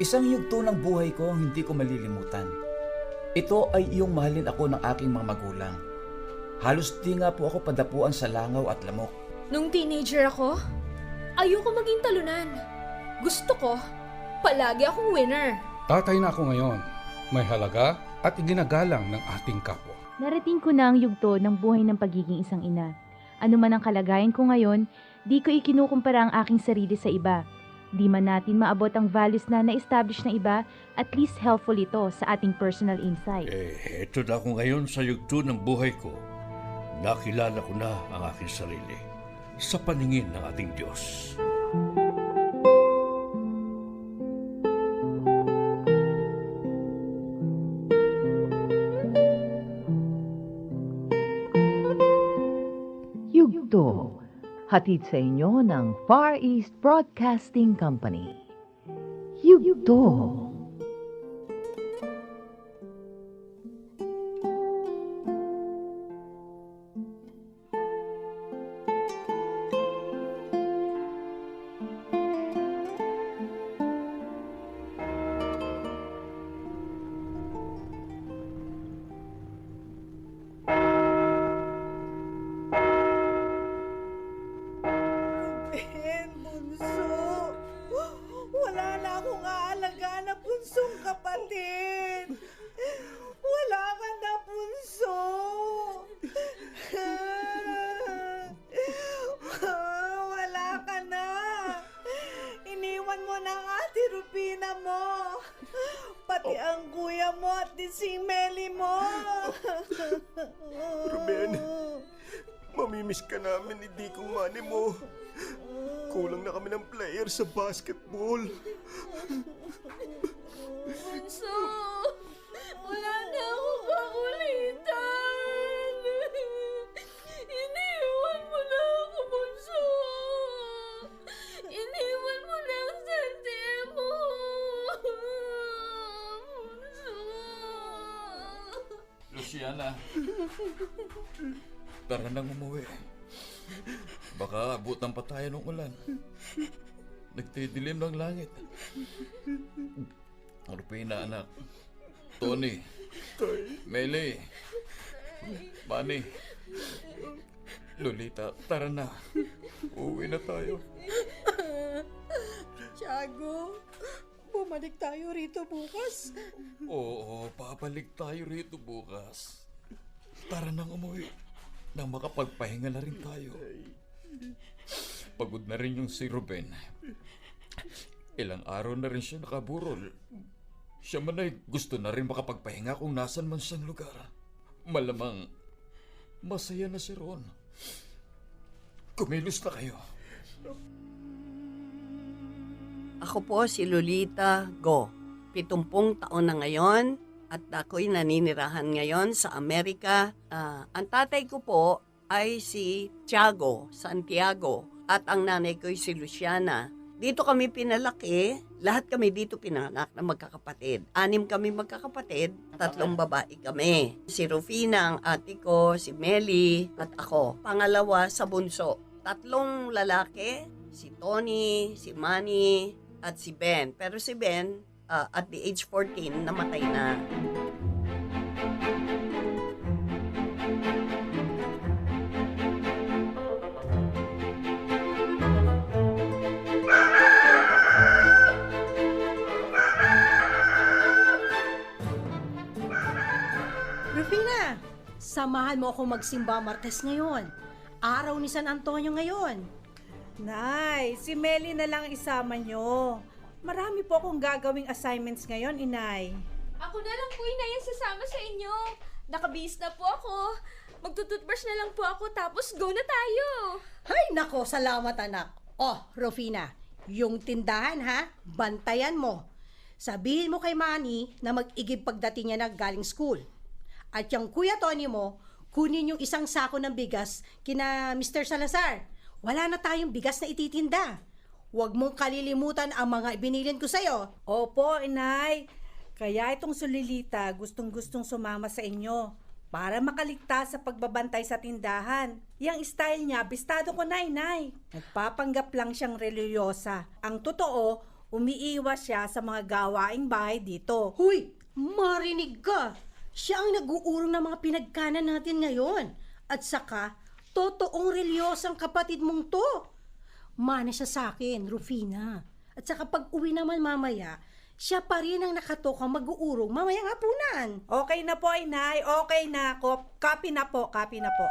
Isang yugto ng buhay ko ang hindi ko malilimutan. Ito ay iyong mahalin ako ng aking mga magulang. Halos di nga po ako padapuan sa langaw at lamok. Nung teenager ako, ayoko maging talunan. Gusto ko, palagi akong winner. Tatay na ako ngayon. May halaga at iginagalang ng ating kapwa. Narating ko na ang yugto ng buhay ng pagiging isang ina. Ano man ang kalagayan ko ngayon, di ko ikinukumpara ang aking sarili sa iba. Di man natin maabot ang values na na-establish ng iba, at least helpful ito sa ating personal insight. Eh, eto na ako ngayon sa yugto ng buhay ko. Nakilala ko na ang aking sarili sa paningin ng ating Diyos. Yugto. Hatid sa inyo ng Far East Broadcasting Company. Yugto. Ben, Ruben, mamimiss ka namin ni Dikong Mani mo. Kulang na kami ng player sa basketball. Bunso, Luciana, tara nang umuwi. Baka abutan pa tayo ng ulan. Nagtidilim ng langit. Rupina, anak. Tony. Meli. Manny. Lolita, tara na. Uwi na tayo. Tiago, bumalik tayo rito bukas. Oo, papalik tayo rito bukas. Tara nang umuwi. Nang makapagpahinga na rin tayo. Pagod na rin yung si Ruben. Ilang araw na rin siya nakaburol. Siya man ay gusto na rin makapagpahinga kung nasan man siyang lugar. Malamang masaya na si Ron. Kumilos na kayo. Ako po si Lolita Go. Pitumpung taon na ngayon at ako'y naninirahan ngayon sa Amerika. Ah, ang tatay ko po ay si Tiago Santiago at ang nanay ko'y si Luciana. Dito kami pinalaki, lahat kami dito pinanganak na magkakapatid. Anim kami magkakapatid, tatlong babae kami. Si Rufina, ang ate ko, si Melly, at ako. Pangalawa sa bunso. Tatlong lalaki, si Tony, si Manny, at si Ben. Pero si Ben, ah, at the age 14, namatay na. Rufina, samahan mo ako magsimba Martes ngayon. Araw ni San Antonio ngayon. Nay, si Meli na lang isama nyo. Marami po akong gagawing assignments ngayon, inay. Ako na lang po inay ang sasama sa inyo. Nakabihis na po ako. Magtututbrush na lang po ako tapos go na tayo. Hay nako, salamat anak. Oh, Rufina, yung tindahan ha, bantayan mo. Sabihin mo kay Manny na mag-igib pagdating niya na galing school. At yung kuya Tony mo, kunin yung isang sako ng bigas kina Mr. Salazar. Wala na tayong bigas na ititinda. Huwag mong kalilimutan ang mga ibinilin ko sa'yo. Opo, inay. Kaya itong sulilita gustong-gustong sumama sa inyo para makaligtas sa pagbabantay sa tindahan. Yang style niya, bistado ko na, inay. Nagpapanggap lang siyang reliyosa. Ang totoo, Umiiwas siya sa mga gawaing bahay dito. Huy, marinig ka. Siya ang nag-uurong ng mga pinagkanan natin ngayon. At saka, totoong reliyosang kapatid mong to. Mana siya sa akin, Rufina. At saka pag uwi naman mamaya, siya pa rin ang nakatokang mag-uurong mamayang hapunan. Okay na po, inay. Okay na. Kop- Copy na po, copy na po.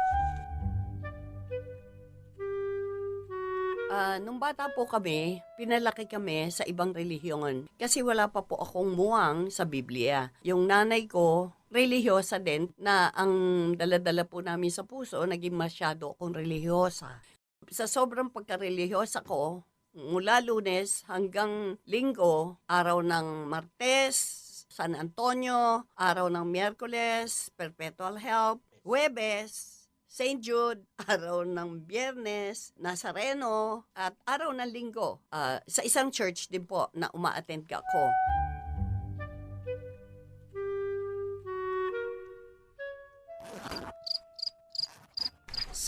Ah, nung bata po kami, pinalaki kami sa ibang relihiyon kasi wala pa po akong muwang sa Biblia. Yung nanay ko, relihiyosa din na ang daladala po namin sa puso, naging masyado akong relihiyosa. Sa sobrang pagkarelihiyosa ko, mula lunes hanggang linggo, araw ng Martes, San Antonio, araw ng Miyerkules, Perpetual Help, Huwebes, St. Jude, araw ng Biyernes, Nazareno, at araw ng Linggo. Ah, sa isang church din po na uma-attend ka ako.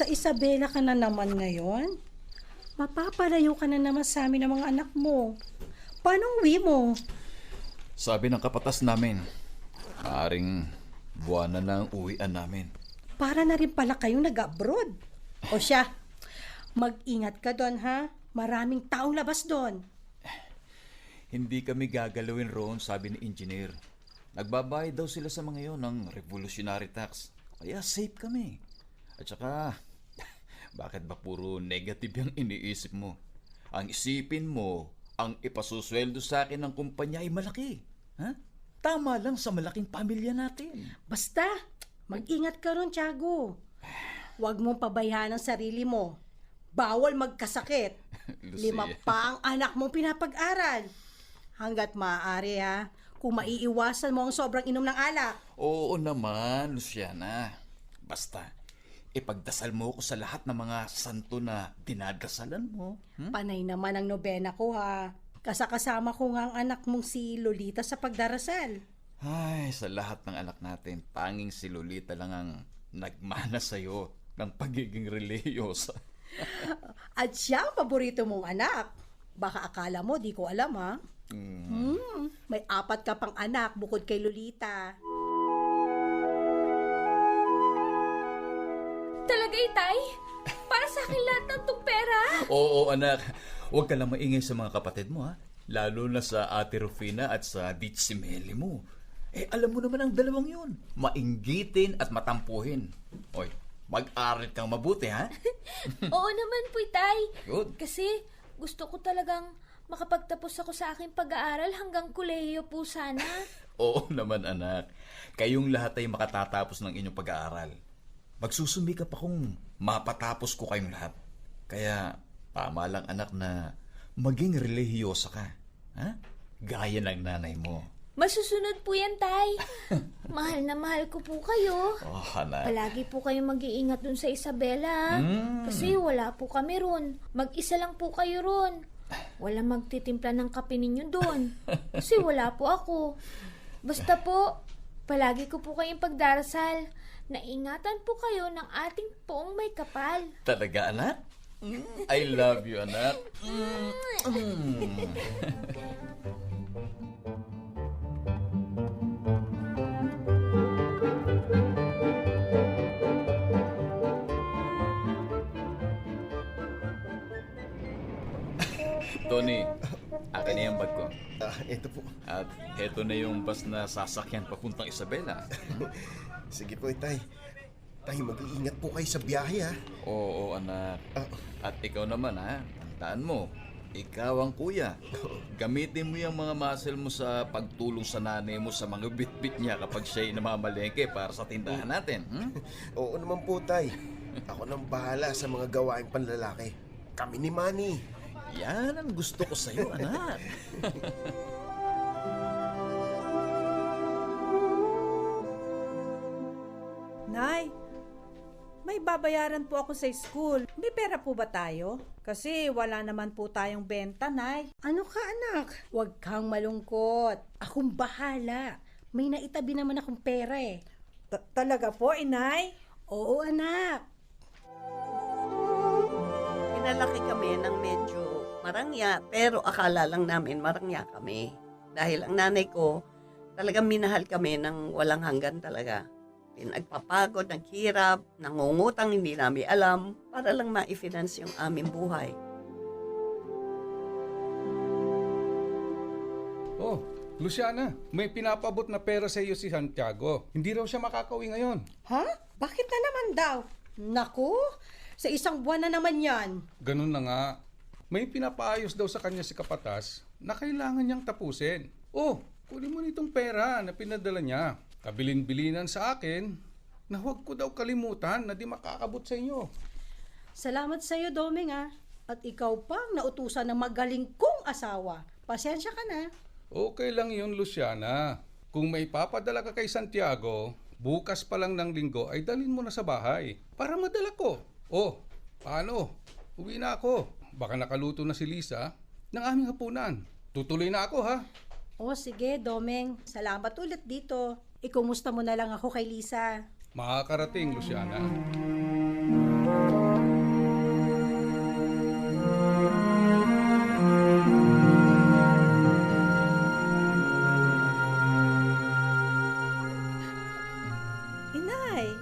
Sa Isabela ka na naman ngayon? Mapapalayo ka na naman sa amin ng mga anak mo. Paano uwi mo? Sabi ng kapatas namin, maaring buwan na lang uwian namin. Para na rin pala kayong nag-abroad. O siya, mag-ingat ka doon ha. Maraming taong labas doon. Hindi kami gagalawin roon, sabi ni engineer. Nagbabayad daw sila sa mga yon ng revolutionary tax. Kaya safe kami. At saka, bakit ba puro negative yung iniisip mo? Ang isipin mo, ang ipasusweldo sa akin ng kumpanya ay malaki. Ha? Tama lang sa malaking pamilya natin. Basta, mag-ingat ka ron, Tiago. Huwag mong pabayaan ang sarili mo. Bawal magkasakit. Lucia. Lima pa ang anak mong pinapag-aral. Hanggat maaari ha, kung maiiwasan mo ang sobrang inom ng alak. Oo naman, Luciana. Basta, ipagdasal mo ko sa lahat ng mga santo na dinadasalan mo. Hmm? Panay naman ang nobena ko ha. Kasakasama ko nga ang anak mong si Lolita sa pagdarasal. Ay, sa lahat ng anak natin, tanging si Lolita lang ang nagmana sa'yo ng pagiging reliyosa. At siya ang paborito mong anak. Baka akala mo, di ko alam ha. Mm. Hmm, may apat ka pang anak bukod kay Lolita. Talaga, itay? Para sa akin lahat ng tong pera? Oo, anak. Huwag ka lang maingay sa mga kapatid mo, ha? Lalo na sa Ate Rufina at sa Ditsimeli mo. Eh, alam mo naman ang dalawang yun. Mainggitin at matampuhin. Oy, mag-aral kang mabuti, ha? Oo naman po, itay. Good. Kasi gusto ko talagang makapagtapos ako sa aking pag-aaral hanggang kolehiyo po sana. Oo naman, anak. Kayong lahat ay makatatapos ng inyong pag-aaral. Magsusumikap akong mapatapos ko kayong lahat. Kaya, tama lang anak na maging relihiyosa ka. Ha? Gaya ng nanay mo. Masusunod po yan, tay. mahal na mahal ko po kayo. Oh, anak. Palagi po kayong mag-iingat dun sa Isabela. Mm. Kasi wala po kami ron. Mag-isa lang po kayo ron. Wala magtitimpla ng kape ninyo doon. Kasi wala po ako. Basta po, palagi ko po kayong pagdarasal. Naingatan po kayo ng ating poong may kapal. Talaga, anak? Mm, I love you, anak. Mm. Tony, akin na yung bag ko. Ah, ito po. At heto na yung bus na sasakyan papuntang Isabela. Sige po, itay. Tay, mag-iingat po kayo sa biyahe, ha? Oo, anak. Ah, At ikaw naman ha, tandaan mo, ikaw ang kuya. Gamitin mo yung mga muscle mo sa pagtulong sa nanay mo sa mga bit-bit niya kapag siya'y namamalengke para sa tindahan natin. Hmm? oo naman po, tay. Ako nang bahala sa mga gawaing panlalaki. Kami ni Manny. Yan ang gusto ko sa'yo, anak. Nay, may babayaran po ako sa school. May pera po ba tayo? Kasi wala naman po tayong benta, Nay. Ano ka anak? Huwag kang malungkot. Akong bahala. May naitabi naman akong pera eh. Ta- talaga po, inay? Oo anak. Pinalaki kami ng medyo marangya, pero akala lang namin marangya kami. Dahil ang nanay ko, talagang minahal kami ng walang hanggan talaga. Pinagpapagod, naghirap, nangungutang, hindi namin alam, para lang ma-finance yung aming buhay. Oh, Luciana, may pinapabot na pera sa iyo si Santiago. Hindi raw siya makakauwi ngayon. Ha? Bakit na naman daw? Naku, sa isang buwan na naman yan. Ganun na nga. May pinapaayos daw sa kanya si Kapatas na kailangan niyang tapusin. Oh, kunin mo nitong pera na pinadala niya. Kabilin-bilinan sa akin na huwag ko daw kalimutan na di makakabot sa inyo. Salamat sa iyo, Doming ah. At ikaw pa ang nautusan ng magaling kong asawa. Pasensya ka na. Okay lang yun, Luciana. Kung may papadala ka kay Santiago, bukas pa lang ng linggo ay dalhin mo na sa bahay para madala ko. Oh, paano? Uwi na ako. Baka nakaluto na si Lisa ng aming hapunan. Tutuloy na ako ha. O sige, Domeng. Salamat ulit dito. Ikumusta mo na lang ako kay Lisa. Makakarating, Luciana. Inay,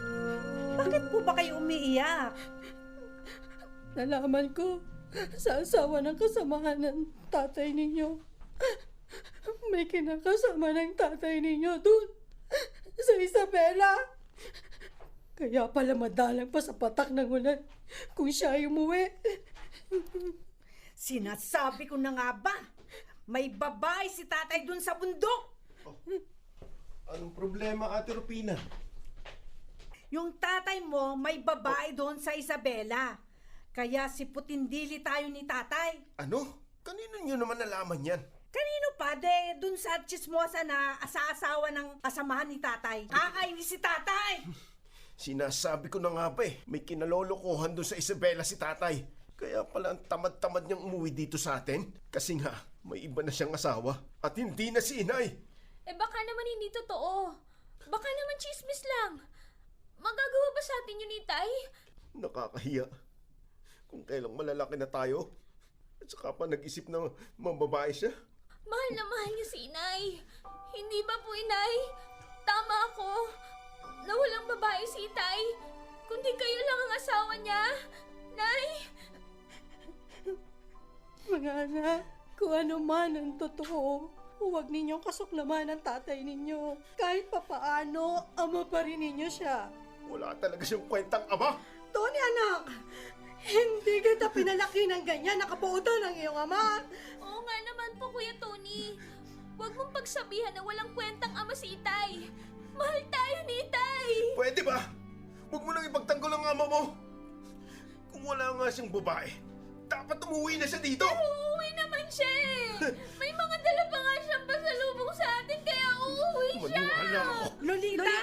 bakit po ba kayo umiiyak? Nalaman ko sa asawa ng kasamahan ng tatay ninyo. May kinakasama ng tatay ninyo dun sa Isabela. Kaya pala madalang pa sa patak ng ulan kung siya ay umuwi. Sinasabi ko na nga ba, may babae si tatay dun sa bundok. Anong problema, Ate Rupina? Yung tatay mo may babae doon sa Isabela. Kaya si Putindili tayo ni tatay. Ano? Kanino nyo naman nalaman yan? Kanino pa? De, dun sa chismosa na asa-asawa ng kasamahan ni tatay. Kakainis si tatay! Sinasabi ko na nga ba eh, may kinalolokohan doon sa Isabela si tatay. Kaya pala ang tamad-tamad niyang umuwi dito sa atin. Kasi nga, may iba na siyang asawa. At hindi na si inay. Eh baka naman hindi totoo. Baka naman chismis lang. Magagawa ba sa atin yun ni Tay? Nakakahiya. Kung kailang malalaki na tayo. At saka pa nag-isip na mababae siya. Mahal na mahal niya si Inay. Hindi ba po, Inay? Tama ako. Na walang babae si Itay. Kundi kayo lang ang asawa niya. Nay! Mga anak, kung ano man ang totoo, huwag ninyong kasuklaman ang tatay ninyo. Kahit papaano, ama pa rin ninyo siya. Wala talaga siyang kwentang ama. Tony, anak! Hindi kita pinalaki ng ganyan nakabuotan ng iyong ama. Oo nga naman po, Kuya Tony. Huwag mong pagsabihan na walang kwentang ama si Itay. Mahal tayo ni Itay. Pwede ba? Huwag mo nang ipagtanggol ang ama mo. Kung wala nga siyang babae, dapat umuwi na siya dito. Uuwi naman siya eh. May mga dala pa nga siyang pasalubong sa atin kaya uuwi siya. Maniwala ako. Lolita,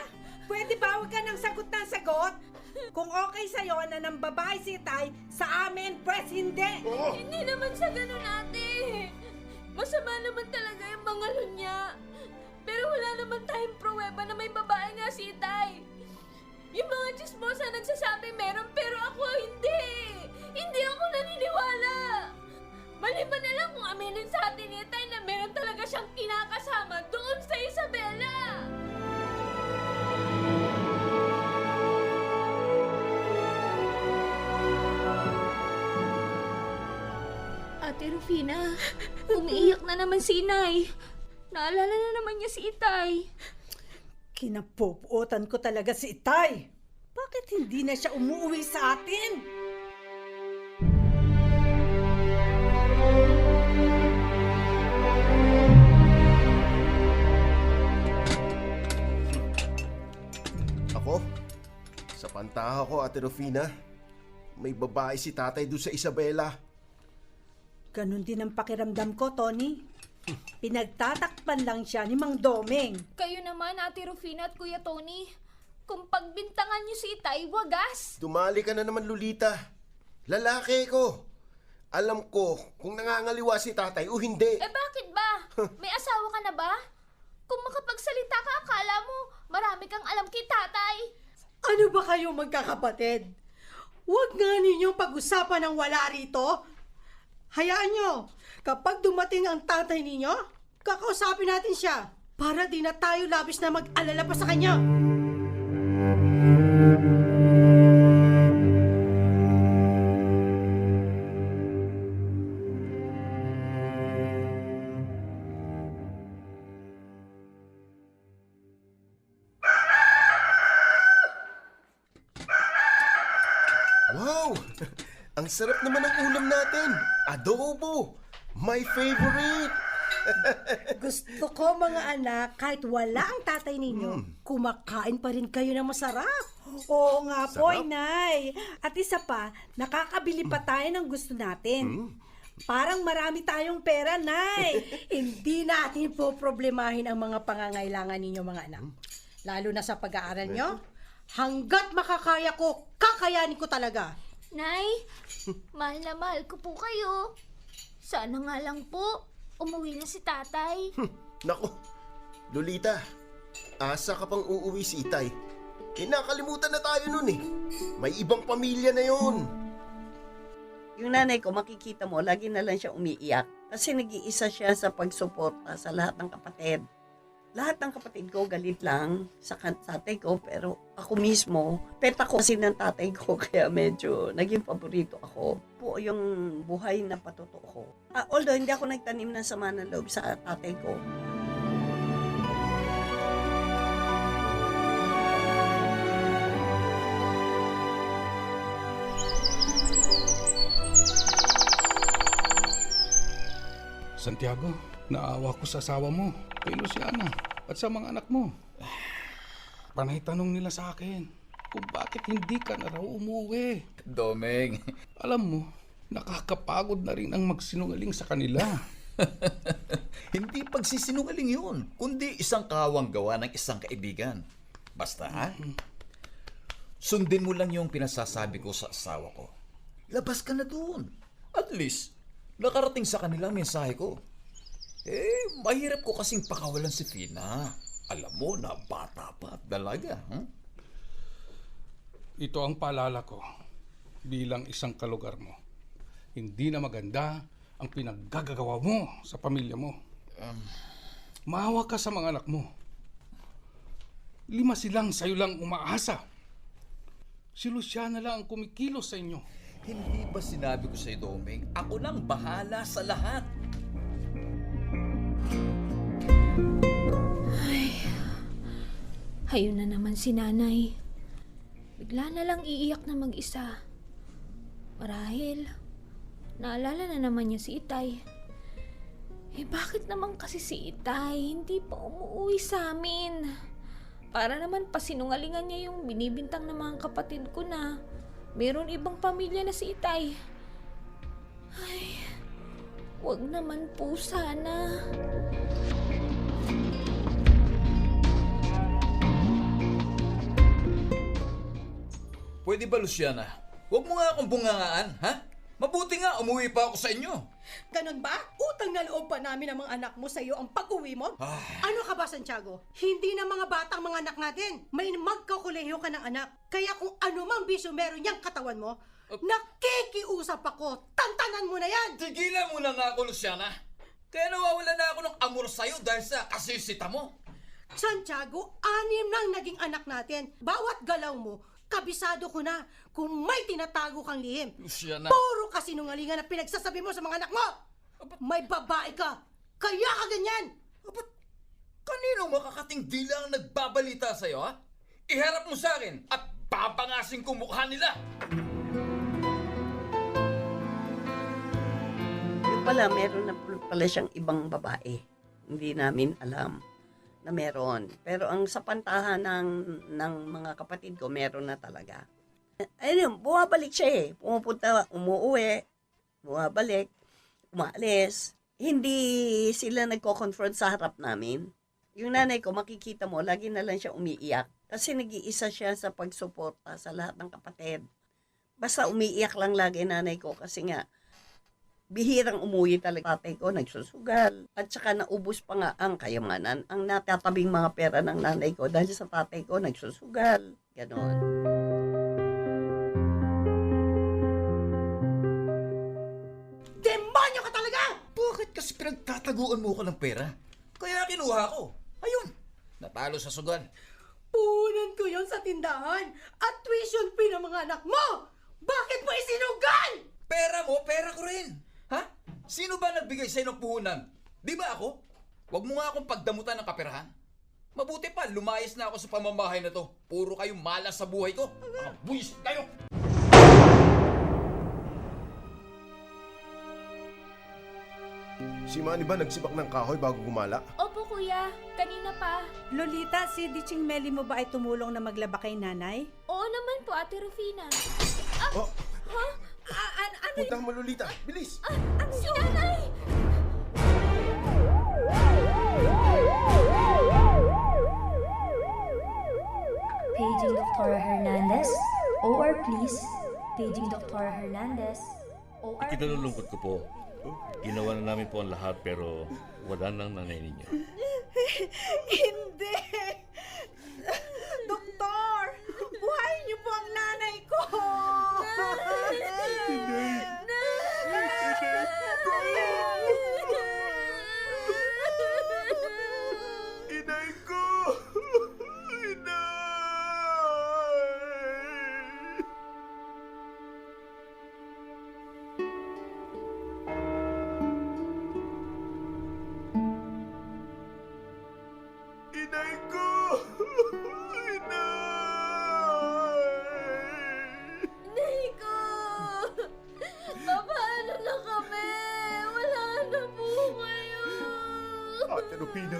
pwede ba huwag ka nang sagot ng sagot? Kung okay sa'yo na ng babae si Tay, sa amin, pwes hindi. Oo. Hindi naman sa ganun ate. Masama naman talaga yung mga lunya. Pero wala naman tayong pruweba na may babae nga si Itay. Yung mga chismosa nagsasabi meron pero ako hindi. Hindi ako naniniwala. Maliban na lang kung aminin sa atin ni Itay na meron talaga siyang kinakasama doon sa Isabela. Ate Rufina, umiiyak na naman si Inay. Naalala na naman niya si Itay. Kinapupuotan ko talaga si Tay. Bakit hindi na siya umuwi sa atin? Ako? Sa pantaha ko, Ate Rufina, may babae si tatay doon sa Isabela. Ganon din ang pakiramdam ko, Tony. Pinagtatakpan lang siya ni Mang Domeng. Kayo naman, Ate Rufina at Kuya Tony. Kung pagbintangan niyo si Itay, wagas. Dumali ka na naman, Lolita. Lalaki ko. Alam ko kung nangangaliwa si tatay o hindi. Eh bakit ba? May asawa ka na ba? Kung makapagsalita ka, akala mo marami kang alam kay tatay. Ano ba kayo magkakapatid? Huwag nga ninyong pag-usapan ng wala rito. Hayaan nyo, kapag dumating ang tatay ninyo, kakausapin natin siya para di na tayo labis na mag-alala pa sa kanya. Wow! Ang sarap naman ng. Adobo. My favorite. Gusto ko mga anak, kahit wala ang tatay ninyo, kumakain pa rin kayo ng masarap. Oo nga po, Sarap. inay. At isa pa, nakakabili pa tayo ng gusto natin. Parang marami tayong pera, nay. Hindi natin po problemahin ang mga pangangailangan ninyo mga anak. Lalo na sa pag-aaral nyo, hanggat makakaya ko, kakayanin ko talaga. Nay, mahal na mahal ko po kayo. Sana nga lang po, umuwi na si tatay. Nako, Lolita, asa ka pang uuwi si Itay. Eh, nakalimutan na tayo nun eh. May ibang pamilya na yon. Yung nanay ko, makikita mo, lagi na lang siya umiiyak. Kasi nag-iisa siya sa pagsuporta sa lahat ng kapatid. Lahat ng kapatid ko galit lang sa tatay ko, pero ako mismo, pet ako kasi ng tatay ko, kaya medyo naging paborito ako. Po yung buhay na patuto ko. Ah, although hindi ako nagtanim ng sama ng loob sa tatay ko. Santiago, naawa ko sa asawa mo, kay Luciana, at sa mga anak mo. Panay tanong nila sa akin kung bakit hindi ka na raw umuwi. Domeng, Alam mo, nakakapagod na rin ang magsinungaling sa kanila. hindi pagsisinungaling yun, kundi isang kawang gawa ng isang kaibigan. Basta, ha? Sundin mo lang yung pinasasabi ko sa asawa ko. Labas ka na doon. At least, nakarating sa kanila ang mensahe ko. Eh, mahirap ko kasing pakawalan si Fina. Alam mo na bata pa at dalaga. Hmm? Ito ang paalala ko bilang isang kalugar mo. Hindi na maganda ang pinaggagawa mo sa pamilya mo. Maawa ka sa mga anak mo. Lima silang sa'yo lang umaasa. Si Luciana lang ang kumikilos sa inyo. Hindi ba sinabi ko sa iyo, Domeng, ako nang bahala sa lahat. Ayun na naman si nanay. Bigla na lang iiyak na mag-isa. Marahil, naalala na naman niya si Itay. Eh bakit naman kasi si Itay hindi pa umuwi sa amin? Para naman pasinungalingan niya yung binibintang ng mga kapatid ko na meron ibang pamilya na si Itay. Ay, wag naman po sana. Pwede ba, Luciana? Huwag mo nga akong bungangaan, ha? Mabuti nga, umuwi pa ako sa inyo. Ganun ba? Utang na loob pa namin ang mga anak mo sa iyo ang pag-uwi mo? Ay. Ano ka ba, Santiago? Hindi na mga batang mga anak natin. May magkakuleho ka ng anak. Kaya kung ano mang bisyo meron niyang katawan mo, nakikiusap ako. Tantanan mo na yan! Tigilan mo na nga ako, Luciana. Kaya nawawala na ako ng amor sa'yo dahil sa kasisita mo. Santiago, anim nang naging anak natin. Bawat galaw mo, kabisado ko na kung may tinatago kang lihim. Luciana. Puro kasinungalingan ang pinagsasabi mo sa mga anak mo! May babae ka! Kaya ka ganyan! Ba't kanino makakating dila ang nagbabalita sa'yo, ha? Iharap mo sa akin at papangasin ko mukha nila. Yung pala, meron na pala siyang ibang babae. Hindi namin alam na meron. Pero ang sa pantahan ng, ng mga kapatid ko, meron na talaga. Ayun, bumabalik siya eh. Pumupunta, umuwi, bumabalik, umaalis. Hindi sila nagko-confront sa harap namin. Yung nanay ko, makikita mo, lagi na lang siya umiiyak. Kasi nag-iisa siya sa pagsuporta sa lahat ng kapatid. Basta umiiyak lang lagi nanay ko kasi nga, bihirang umuwi talaga tatay ko, nagsusugal. At saka naubos pa nga ang kayamanan, ang natatabing mga pera ng nanay ko dahil sa tatay ko, nagsusugal. Ganon. Demay Tinataguan mo ko ng pera. Kaya kinuha ko. Ayun, natalo sa sugal. Puhunan ko yon sa tindahan at tuition fee ng mga anak mo! Bakit mo isinugal? Pera mo, pera ko rin. Ha? Sino ba nagbigay sa'yo ng puhunan? Di ba ako? Huwag mo nga akong pagdamutan ng kaperahan. Mabuti pa, lumayas na ako sa pamamahay na to. Puro kayong malas sa buhay ko. Mga buwis kayo! Si Manny ba nagsibak ng kahoy bago gumala? Opo, kuya. Kanina pa. Lolita, si Diching Meli mo ba ay tumulong na maglaba kay nanay? Oo naman po, Ate Rufina. Oh, Ha? An ano puntang mo Lolita. Bilis! Ah, si nanay! Paging Dr. Hernandez. OR please. Paging Dr. Hernandez. OR Ikinalulungkot ko po. Ginawa na namin po ang lahat pero wala nang nanay ninyo. Hindi! Inay ko! Inay! Nico! Paano na kami? Wala na po kayo. Ate Rupina,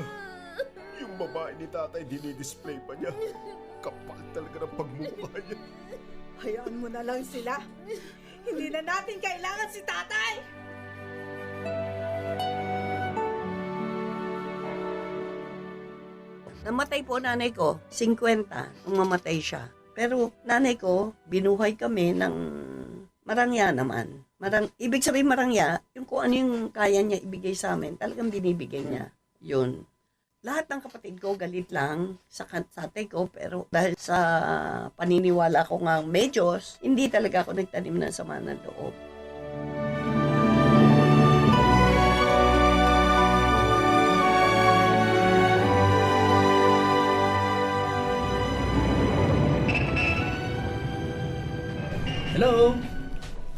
yung babae ni tatay dinidisplay pa niya. Kapal talaga ng pagmumukha niya. Hayaan mo na lang sila. Hindi na natin kailangan si tatay! Namatay po nanay ko, 50, nung mamatay siya. Pero nanay ko, binuhay kami ng marangya naman. Marang, ibig sabihin marangya, yung kung ano yung kaya niya ibigay sa amin, talagang binibigay niya. Yun. Lahat ng kapatid ko galit lang sa sa ko, pero dahil sa paniniwala ko nga medyos, hindi talaga ako nagtanim ng sama ng loob. Hello!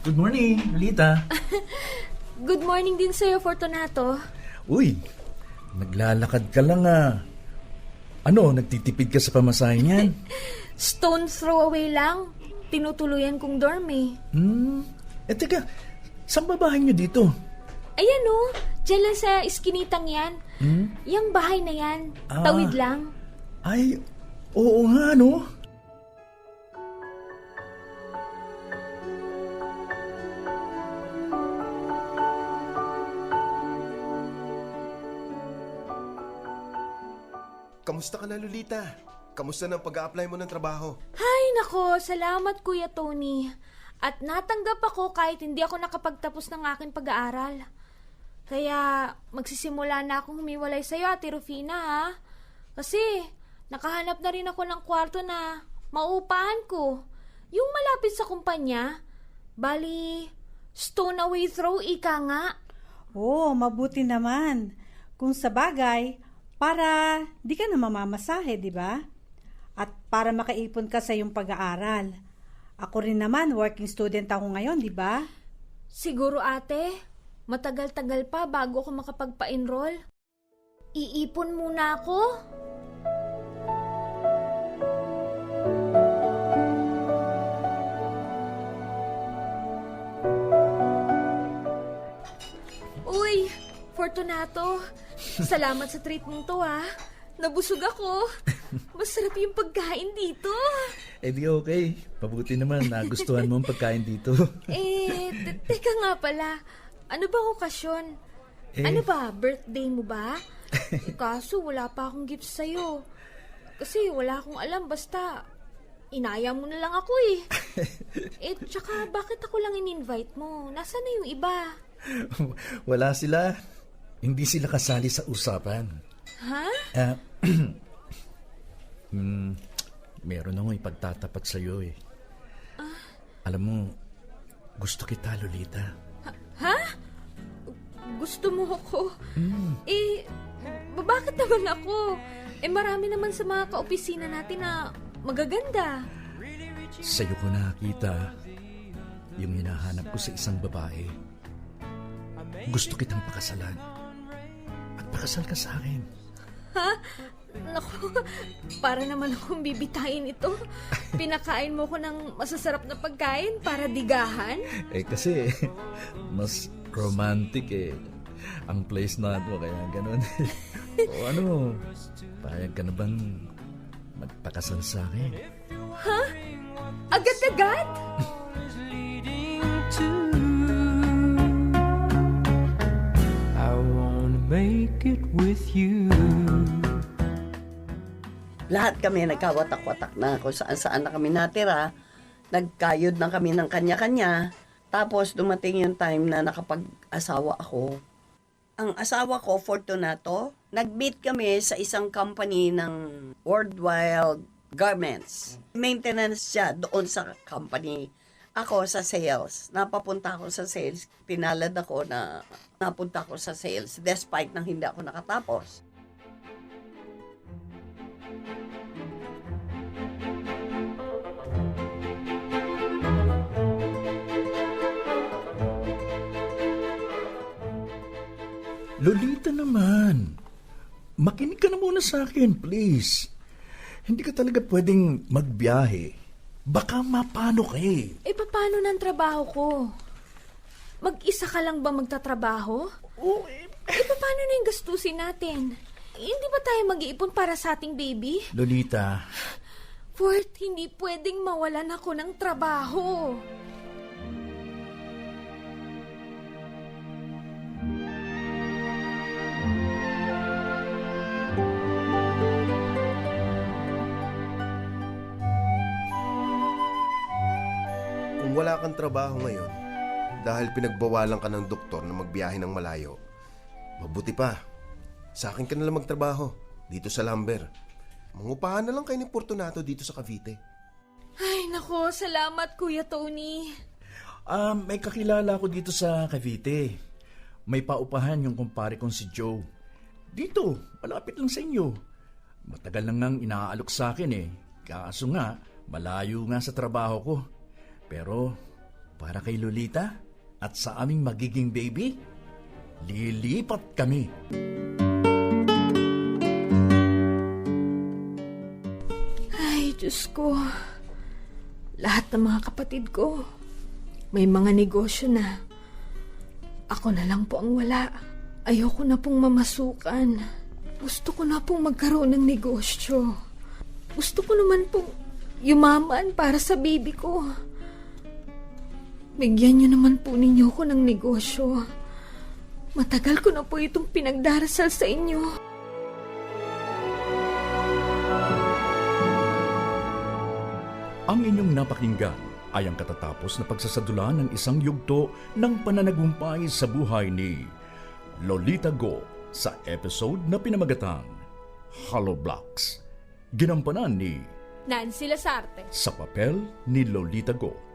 Good morning, Lolita. Good morning din sa'yo, Fortunato. Uy, naglalakad ka lang ah. Ano, nagtitipid ka sa pamasahe niyan? Stone throw away lang. Tinutuluyan kong dorm eh. Hmm? Eh teka, saan ba bahay niyo dito? Ayan oh, dyan lang sa iskinitang yan. Hmm? Yang bahay na yan. Ah. Tawid lang. Ay, oo nga no. Kamusta ka na, Lolita? Kamusta na ang pag-a-apply mo ng trabaho? Ay nako, salamat Kuya Tony. At natanggap ako kahit hindi ako nakapagtapos ng aking pag-aaral. Kaya magsisimula na akong humiwalay sa'yo, Ate Rufina, ha? Kasi nakahanap na rin ako ng kwarto na maupahan ko. Yung malapit sa kumpanya. Bali, stone away throw, ika nga. Oo, mabuti naman. Kung sa bagay, para di ka na mamamasahe, di ba? At para makaipon ka sa iyong pag-aaral. Ako rin naman, working student ako ngayon, di ba? Siguro ate, matagal-tagal pa bago ako makapagpa-enroll. Iipon muna ako. Uy, Fortunato, salamat sa treat mong to ha. Nabusog ako. Masarap yung pagkain dito. Eh di okay. Pabuti naman nagustuhan mo ang pagkain dito. Eh, te- teka nga pala. Ano ba okasyon? Eh. Ano ba? Birthday mo ba? Eh, Kaso wala pa akong gift sa'yo. Kasi wala akong alam. Basta, inaya mo na lang ako eh. eh, tsaka bakit ako lang in-invite mo? Nasaan na yung iba? Wala sila. Hindi sila kasali sa usapan. Ha? Ah, hmm, meron akong ipagtatapat sa iyo eh. Alam mo, gusto kita, Lolita. Ha? gusto mo ako. Eh, ba- bakit naman ako? Eh, marami naman sa mga kaopisina natin na magaganda. Sa'yo ko nakita yung hinahanap ko sa isang babae. Gusto kitang pakasalan. Pakasal ka sa akin. Ha? Naku, para naman akong bibitayin ito. Pinakain mo ko ng masasarap na pagkain para digahan. Eh kasi, mas romantic eh. Ang place natin mo, kaya ganun. o ano, payag ka na bang magpakasal sa akin? Ha? Agad-agad? I wanna make with you. Lahat kami nagkawatak-watak na kung saan-saan na kami natira. Nagkayod na kami ng kanya-kanya. Tapos dumating yung time na nakapag-asawa ako. Ang asawa ko, Fortunato, nag-meet kami sa isang company ng Worldwide Garments. Maintenance siya doon sa company. Ako sa sales. Napapunta ako sa sales. Pinalad ako na napunta ako sa sales despite nang hindi ako nakatapos. Lolita naman, makinig ka na muna sa akin, please. Hindi ka talaga pwedeng magbiyahe. Baka mapano ka eh. Eh, paano ng trabaho ko? Mag-isa ka lang ba magtatrabaho? Oo, eh. Eh, paano na yung gastusin natin? Eh, Hindi ba tayo mag-iipon para sa ating baby? Lolita, Fort, hindi pwedeng mawalan ako ng trabaho. Wala kang trabaho ngayon, dahil pinagbawalan ka ng doktor na magbiyahe ng malayo, mabuti pa. Sa akin ka nalang magtrabaho, dito sa Lumber. Mangupahan na lang kayo ni Fortunato dito sa Cavite. Ay, nako, salamat Kuya Tony. ah, may kakilala ko dito sa Cavite. May paupahan yung kumpare kong si Joe. Dito, malapit lang sa inyo. Matagal nang nang inaalok sa akin eh. Kaso nga, malayo nga sa trabaho ko. Pero, para kay Lolita at sa aming magiging baby, lilipat kami. Ay, Diyos ko. Lahat ng mga kapatid ko, may mga negosyo na. Ako na lang po ang wala. Ayoko na pong mamasukan. Gusto ko na pong magkaroon ng negosyo. Gusto ko naman pong yumaman para sa baby ko. Bigyan niyo naman po ninyo ko ng negosyo. Matagal ko na po itong pinagdarasal sa inyo. Ang inyong napakinggan ay ang katatapos na pagsasadula ng isang yugto ng pananagumpay sa buhay ni Lolita Go sa episode na pinamagatang Hollow Blocks. Ginampanan ni Nancy Lasarte. sa papel ni Lolita Go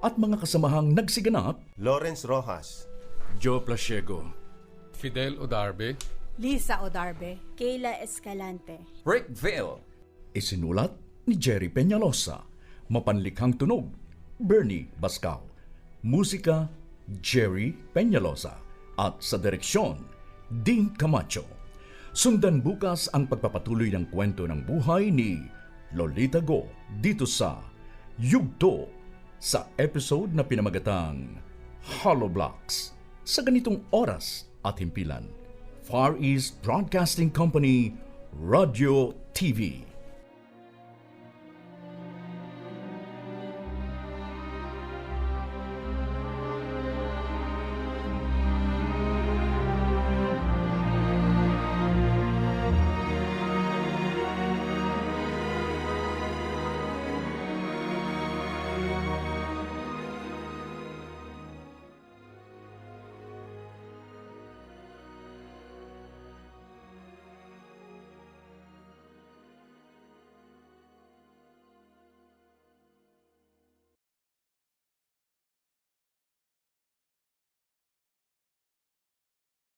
at mga kasamahang nagsiganap Lawrence Rojas, Joe Plasiego, Fidel Odarbe, Lisa Odarbe. Kayla Escalante. Rick Vale. isinulat ni Jerry Peñalosa, mapanlikhang tunog Bernie Bascal, musika Jerry Peñalosa at sa direksyon Dean Camacho. Sundan bukas ang pagpapatuloy ng kwento ng buhay ni Lolita Go dito sa Yugto sa episode na pinamagatang Hollow Blocks sa ganitong oras at himpilan. Far East Broadcasting Company Radio TV.